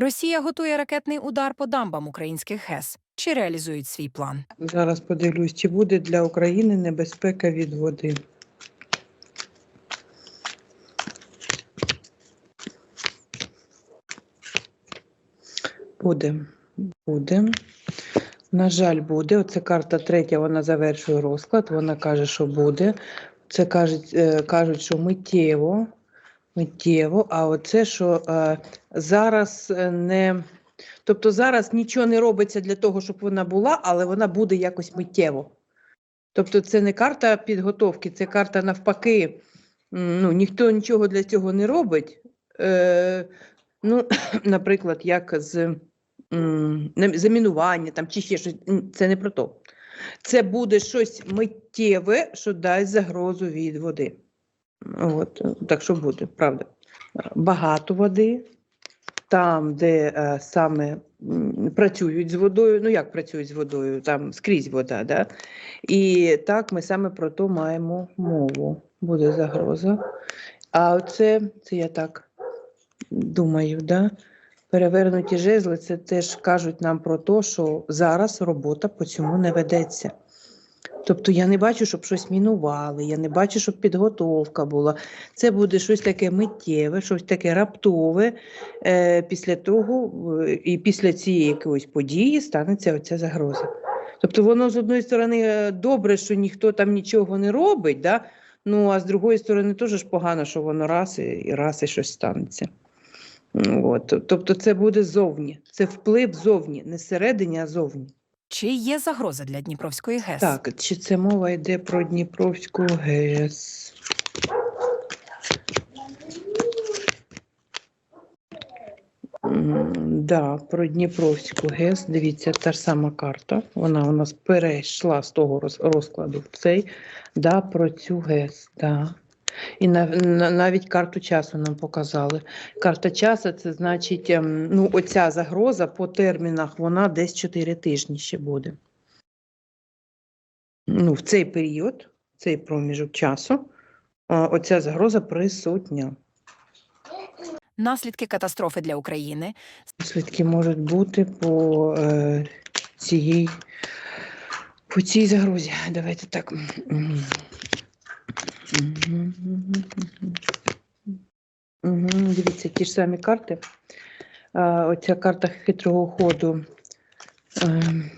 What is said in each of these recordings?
Росія готує ракетний удар по дамбам українських ГЕС. Чи реалізують свій план? Зараз подивлюсь, чи буде для України небезпека від води. Буде. Буде. На жаль, буде. Оце карта третя, вона завершує розклад. Вона каже, що буде. Це кажуть, е, кажуть що миттєво. Миттєво, а оце, що е, зараз е, не. Тобто зараз нічого не робиться для того, щоб вона була, але вона буде якось миттєво. Тобто це не карта підготовки, це карта навпаки. Ну, ніхто нічого для цього не робить. Е, ну, наприклад, як з замінування там, чи ще щось. Це не про то. Це буде щось миттєве, що дасть загрозу від води. От, так що буде, правда. Багато води, там, де е, саме працюють з водою, ну як працюють з водою, там скрізь вода, да? і так ми саме про то маємо мову. Буде загроза. А це, це я так думаю, да? перевернуті жезли, це теж кажуть нам про те, що зараз робота по цьому не ведеться. Тобто я не бачу, щоб щось мінували, я не бачу, щоб підготовка була. Це буде щось таке миттєве, щось таке раптове. Е, після того е, і після цієї якоїсь події станеться оця загроза. Тобто воно з одної сторони е, добре, що ніхто там нічого не робить, да? ну а з другої сторони теж погано, що воно раз і раз і щось станеться. От. Тобто це буде зовні, це вплив зовні, не зсередині, а зовні. Чи є загроза для Дніпровської ГЕС? Так, чи це мова йде про Дніпровську ГЕС? Да, про Дніпровську ГЕС. Дивіться, та ж сама карта. Вона у нас перейшла з того розкладу в цей. Да, про цю ГЕС. Да. І на, на, навіть карту часу нам показали. Карта часу це значить, ем, ну, оця загроза по термінах, вона десь 4 тижні ще буде ну, в цей період, в цей проміжок часу, оця загроза присутня. Наслідки катастрофи для України. Наслідки можуть бути по е, цій, по цій загрозі. Давайте так. Мгм. Мгм. Дивіться, ті ж самі карти. А, оця карта хитрого ходу.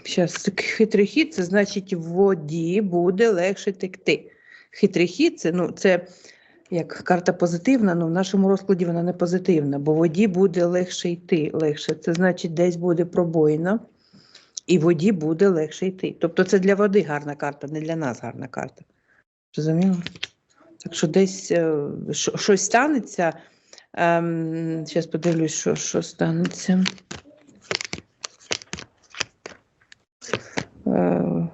Зараз хитрий хід, це значить в воді буде легше текти. Хитрий хід це, ну, це як карта позитивна, але в нашому розкладі вона не позитивна, бо воді буде легше йти. легше. Це значить, десь буде пробоїна, і воді буде легше йти. Тобто це для води гарна карта, не для нас гарна карта. Розуміло? Так що десь е, що- щось станеться. Ем, зараз подивлюсь, що, що станеться. Е,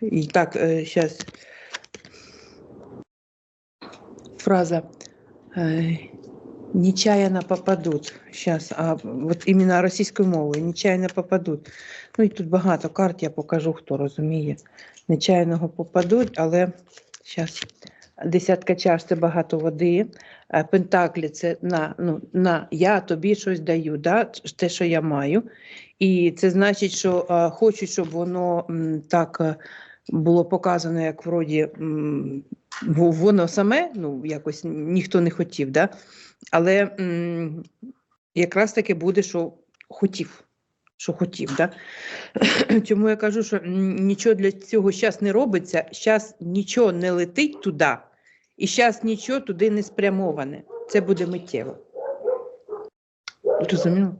І так, зараз фраза е, «нечаянно попадут». Сейчас, а от іменно російською мовою «нечаянно попадуть». Ну і тут багато карт, я покажу, хто розуміє. Нечаянного попадуть, але зараз десятка чаш це багато води, а пентаклі це на, ну, на я тобі щось даю, да? те, що я маю. І це значить, що а, хочуть, щоб воно м, так е, було показано, як вроді м, воно саме, ну якось ніхто не хотів, да? але м, якраз таки буде, що хотів. Що хотів, да? Чому я кажу, що нічого для цього зараз не робиться, зараз нічого не летить туди, і зараз нічого туди не спрямоване. Це буде миттєво. Розуміло?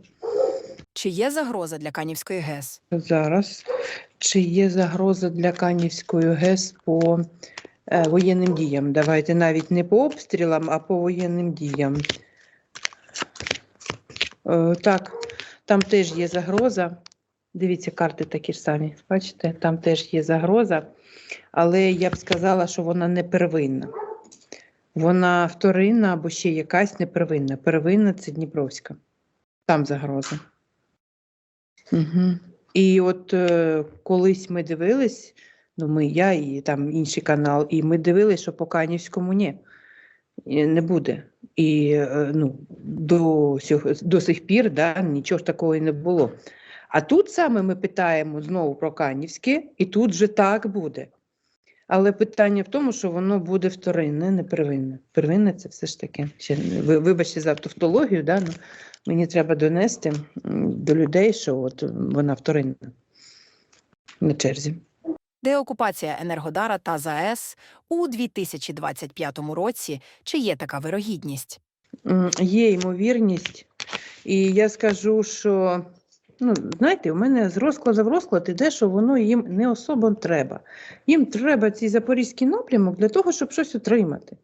Чи є загроза для Канівської ГЕС? Зараз. Чи є загроза для Канівської ГЕС по е, воєнним діям? Давайте навіть не по обстрілам, а по воєнним діям. Е, так, там теж є загроза. Дивіться, карти такі ж самі. Бачите, там теж є загроза, але я б сказала, що вона не первинна. Вона вторинна або ще якась не первинна. Це Дніпровська. Там загроза. Угу. І от е, колись ми дивились, ну ми, я і там інший канал, і ми дивились, що по Канівському ні. не буде. І е, ну, до, до сих пір да, нічого ж такого не було. А тут саме ми питаємо знову про Канівське, і тут же так буде. Але питання в тому, що воно буде вторинне, не первинне. Первинне це все ж таки. Ще, вибачте за тавтологію, да, ну, мені треба донести до людей, що от вона вторинна на черзі. Деокупація Енергодара та ЗАЕС у 2025 році. Чи є така вирогідність? Є ймовірність, і я скажу, що ну, знаєте, у мене з розкладу в розклад іде, що воно їм не особо треба. Їм треба цей запорізький напрямок для того, щоб щось отримати.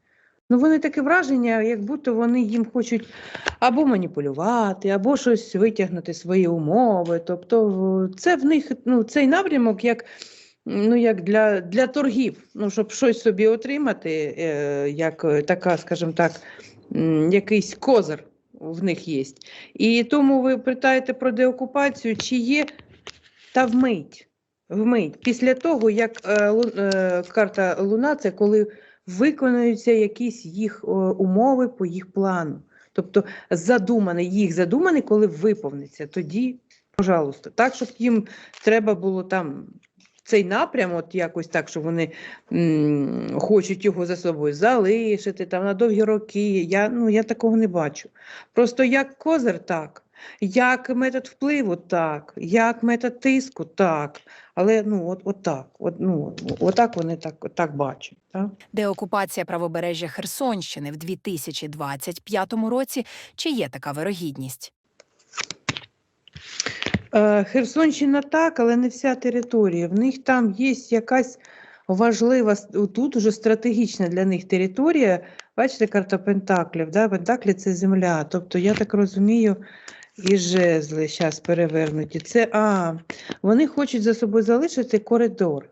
Ну, вони таке враження, як будто вони їм хочуть або маніпулювати, або щось витягнути свої умови. Тобто, це в них ну, цей напрямок як, ну, як для, для торгів, ну, щоб щось собі отримати, е, як е, така, скажімо так, якийсь козир в них є. І тому ви питаєте про деокупацію, чи є та вмить. Вмить. Після того, як е, е, карта Луна, це коли виконуються якісь їх е, умови по їх плану. Тобто задуманий, їх задуманий, коли виповниться, тоді, пожалуйста, так, щоб їм треба було там цей напрям, от якось так, що вони м, хочуть його за собою залишити там на довгі роки. Я, ну, я такого не бачу. Просто як козир, так. Як метод впливу, так, як метод тиску, так. Але ну, от, от так, от, ну, отак вони так, так бачать. Так? Деокупація правобережжя Херсонщини в 2025 році. Чи є така вирогідність? Е, Херсонщина так, але не вся територія. В них там є якась важлива, тут уже стратегічна для них територія. Бачите, карта Пентаклів. Да? Пентаклі це земля. Тобто, я так розумію, і жезли зараз перевернуті. Це а, вони хочуть за собою залишити коридор.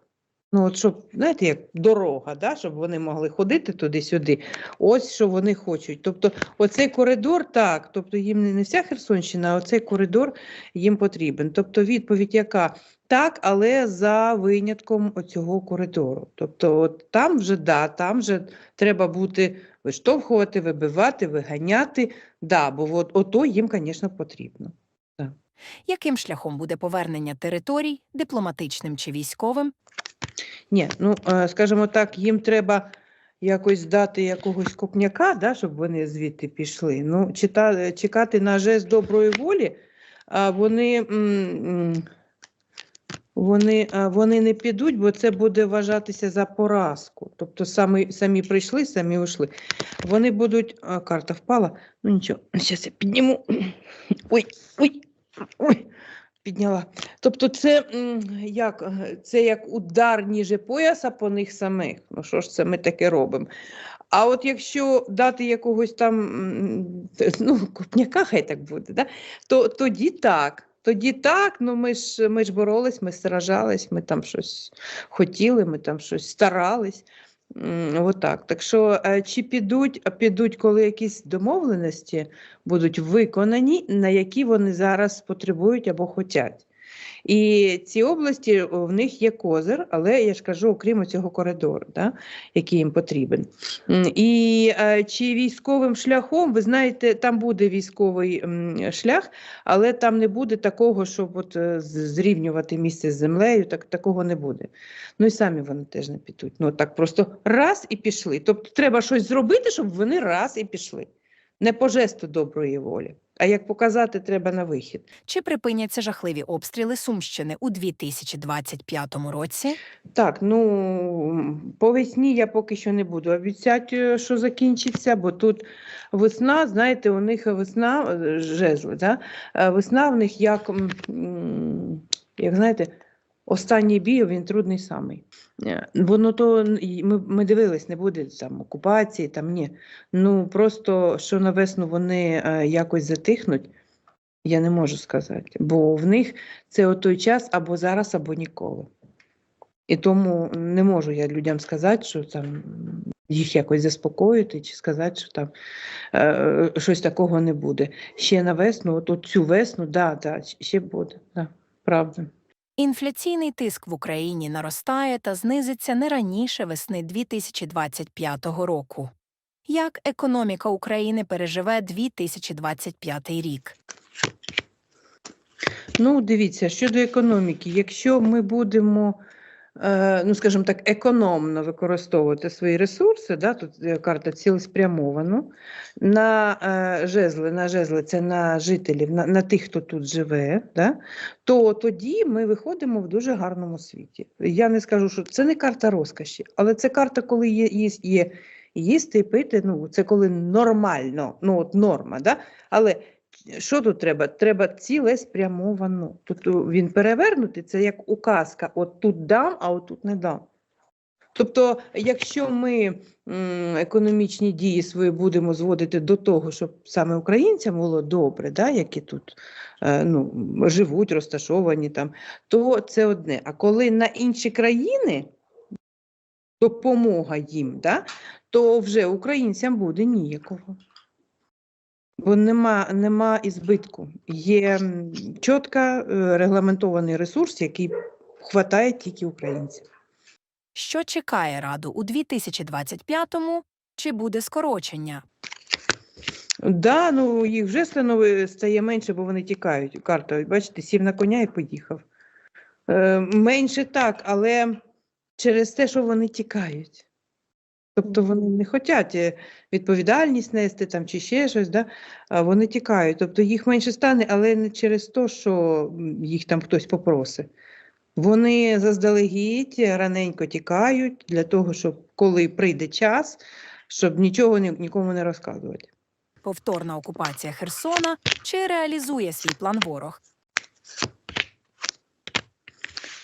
Ну, от щоб, знаєте, як дорога, да? щоб вони могли ходити туди-сюди. Ось що вони хочуть. Тобто, оцей коридор, так, тобто їм не- вся Херсонщина, а оцей коридор їм потрібен. Тобто відповідь яка? Так, але за винятком оцього коридору. Тобто, от там вже да, там вже треба бути виштовхувати, вибивати, виганяти. Да, бо от, ото їм, звісно, потрібно. Яким шляхом буде повернення територій, дипломатичним чи військовим? Ні, ну е, скажімо так, їм треба якось дати якогось копняка, да, щоб вони звідти пішли. Ну, чита, чекати на жест доброї волі, а вони, вони, вони не підуть, бо це буде вважатися за поразку. Тобто самі, самі прийшли, самі ушли. Вони будуть. А, карта впала. Ну нічого, зараз я підніму. Ой, ой, ой. Підняла. Тобто, це як е, це як удар ніже пояса по них самих. Ну що ж це ми таке робимо? А от якщо дати якогось там ну, копняка, хай так буде, да? то тоді так. Тоді так, ну ми ж ми ж боролись, ми сражались, ми там щось хотіли, ми там щось старались. Отак. Так що е, чи підуть, підуть, коли якісь домовленості будуть виконані, на які вони зараз потребують або хочуть. І ці області в них є козир, але я ж кажу, окрім цього коридору, да, який їм потрібен. І е, чи військовим шляхом, ви знаєте, там буде військовий шлях, але там не буде такого, щоб от, е, зрівнювати місце з землею, так, такого не буде. Ну і самі вони теж не підуть. Ну так просто раз і пішли. Тобто треба щось зробити, щоб вони раз і пішли. Не по жесту доброї волі. А як показати, треба на вихід. Чи припиняться жахливі обстріли Сумщини у 2025 році? Так, ну по весні я поки що не буду обіцяти, е, що закінчиться, бо тут весна, знаєте, у них весна е, жезли, да? е, весна в них як, як знаєте, останній бій він трудний самий. Е, Воно то ми, ми дивились, не буде там окупації, там ні. Ну просто що на весну вони е, якось затихнуть, я не можу сказати. Бо в них це той час або зараз, або ніколи. І тому не можу я людям сказати, що там їх якось заспокоїти, чи сказати, що там е, щось такого не буде. Ще на весну, от, от цю весну, да, да, ще буде, да, правда. Інфляційний тиск в Україні наростає та знизиться не раніше весни 2025 року. Як економіка України переживе 2025 рік? Ну, дивіться, щодо економіки, якщо ми будемо, ну скажімо так, економно використовувати свої ресурси, да, тут е, карта цілеспрямовано, на е, жезли, на жезли це на жителів, на, на тих, хто тут живе, да, то тоді ми виходимо в дуже гарному світі. Я не скажу, що це не карта розкоші, але це карта, коли є, є, є їсти пити, ну це коли нормально, ну от норма, да? але що тут треба? Треба цілеспрямовано. Тут о, він перевернутий, це як указка. От тут дам, а от тут не дам. Тобто, якщо ми економічні дії свої будемо зводити до того, щоб саме українцям було добре, да, які тут е, ну, живуть, розташовані там, то це одне. А коли на інші країни допомога їм, да, то вже українцям буде ніякого. Бо нема, нема ізбитку. Є м, чітко е, регламентований ресурс, який хватає тільки українців. Що чекає раду у 2025-му? Чи буде скорочення? Да, ну їх вже стає менше, бо вони тікають. Карта, бачите, сів на коня і поїхав. Е, менше так, але через те, що вони тікають. Тобто вони не хочуть відповідальність нести там чи ще щось, да? а вони тікають. Тобто їх менше стане, але не через те, що їх там хтось попросить. Вони заздалегідь раненько тікають для того, щоб коли прийде час, щоб нічого ні- нікому не розказувати. Повторна окупація Херсона чи реалізує свій план ворог?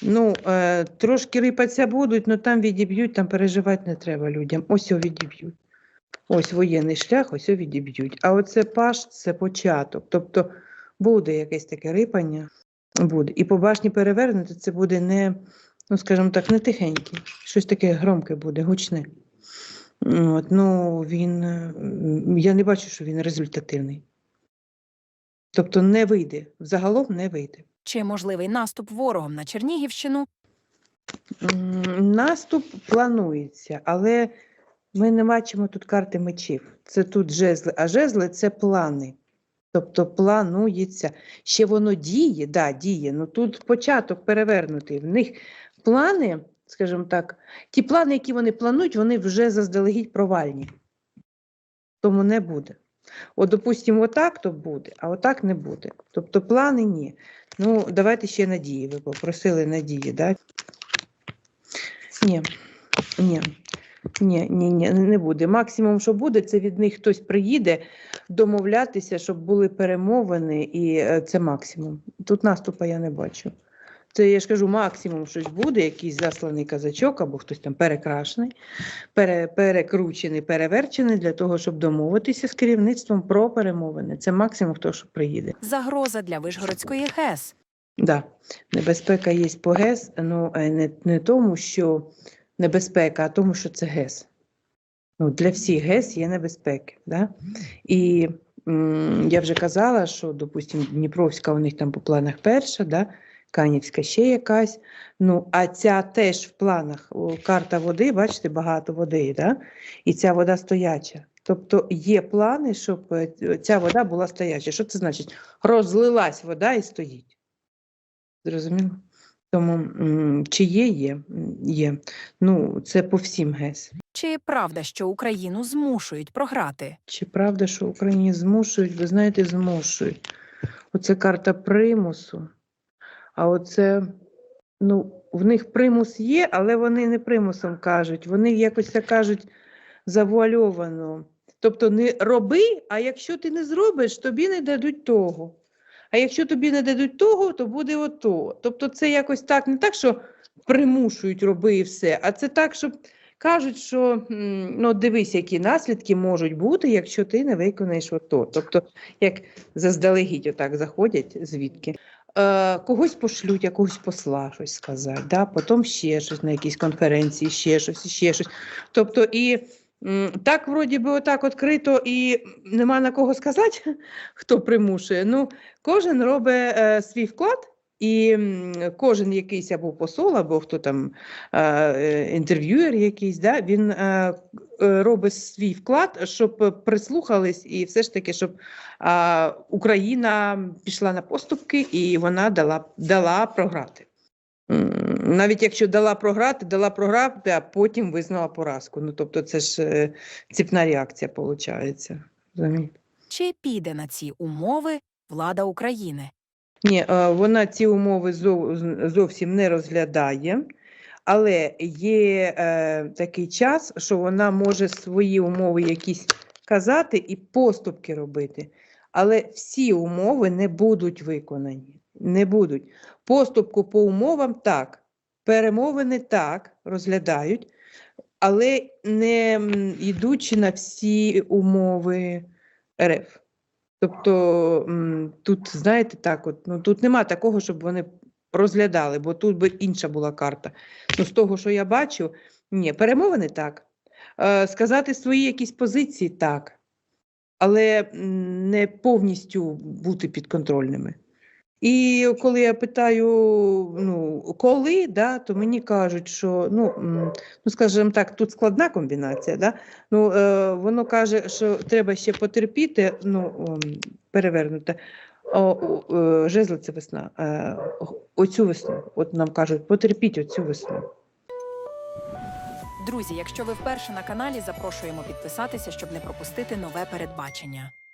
Ну, е, трошки рипатися будуть, але там відіб'ють, там переживати не треба людям. Ось його відіб'ють. Ось воєнний шлях, ось його відіб'ють. А оце паш це початок. Тобто буде якесь таке рипання, буде. І по башні перевернути це буде не, ну скажімо так, не тихеньке. Щось таке громке буде, гучне. От, ну, він, я не бачу, що він результативний. Тобто не вийде, взагалом не вийде. Чи можливий наступ ворогом на Чернігівщину? Наступ планується, але ми не бачимо тут карти мечів. Це тут жезли, а жезли це плани. Тобто планується. Ще воно діє, да, діє. Ну тут початок перевернутий. В них плани, скажімо так, ті плани, які вони планують, вони вже заздалегідь провальні. Тому не буде. От, допустимо, отак то буде, а отак не буде. Тобто плани ні. Ну, давайте ще надії. Ви попросили надії, да? Ні, ні, ні, ні, ні, не буде. Максимум, що буде, це від них хтось приїде домовлятися, щоб були перемовини, і е, це максимум. Тут наступу я не бачу. Це я ж кажу, максимум щось буде, якийсь засланий казачок або хтось там перекрашений, пере, перекручений, переверчений для того, щоб домовитися з керівництвом про перемовини. Це максимум, хто що приїде. Загроза для Вишгородської ГЕС. Да, небезпека є по ГЕС, ну не, не тому, що небезпека, а тому, що це ГЕС. Ну, для всіх ГЕС є небезпеки. Да? І м, я вже казала, що, допустимо, Дніпровська у них там по планах перша, да? Канівська ще якась. Ну, а ця теж в планах карта води, бачите, багато води, да? і ця вода стояча. Тобто є плани, щоб е, ця вода була стояча. Що це значить? Розлилась вода і стоїть. Зрозуміло? Тому чи є, є, є. Ну, це по всім ГЕС. Чи правда, що Україну змушують програти? Чи правда, що Україні змушують? Ви знаєте, змушують. Оце карта примусу. А оце, ну, в них примус є, але вони не примусом кажуть. Вони якось це кажуть завуальовано. Тобто не роби, а якщо ти не зробиш, тобі не дадуть того. А якщо тобі не дадуть того, то буде ото. Тобто це якось так, не так, що примушують роби і все, а це так, що кажуть, що ну, дивись, які наслідки можуть бути, якщо ти не виконаєш ото. Тобто, як заздалегідь отак заходять звідки. Е, когось пошлють, якогось посла щось сказати, да? потім ще щось на якійсь конференції, ще щось, ще щось. Тобто, і так, вроді би, отак відкрито, і нема на кого сказати, хто примушує. Ну, кожен робить е, свій вклад І кожен якийсь або посол, або хто там е, е, інтерв'юер якийсь, да, він е, робить свій вклад, щоб прислухались, і все ж таки, щоб Україна пішла на поступки і вона дала, дала програти. Навіть якщо дала програти, дала програти, а потім визнала поразку. Ну тобто, це ж ціпна реакція, виходить. Чи піде на ці умови влада України? Ні, е, вона ці умови зовсім не розглядає, але є е, такий час, що вона може свої умови якісь казати і поступки робити. Але всі умови не будуть виконані. Не будуть. Поступку по умовам так, перемовини так розглядають, але не йдучи на всі умови РФ. Тобто тут, знаєте, так, от, ну, тут нема такого, щоб вони розглядали, бо тут би інша була карта. Ну, з того, що я бачу, ні, перемовини так. Е, сказати свої якісь позиції так, але не повністю бути підконтрольними. І коли я питаю, ну, коли, да, то мені кажуть, що, ну, ну скажімо так, тут складна комбінація, да? ну, е, воно каже, що треба ще потерпіти, ну, о, е, це весна. Е, оцю весну. От нам кажуть, потерпіть оцю весну. Друзі, якщо ви вперше на каналі, запрошуємо підписатися, щоб не пропустити нове передбачення.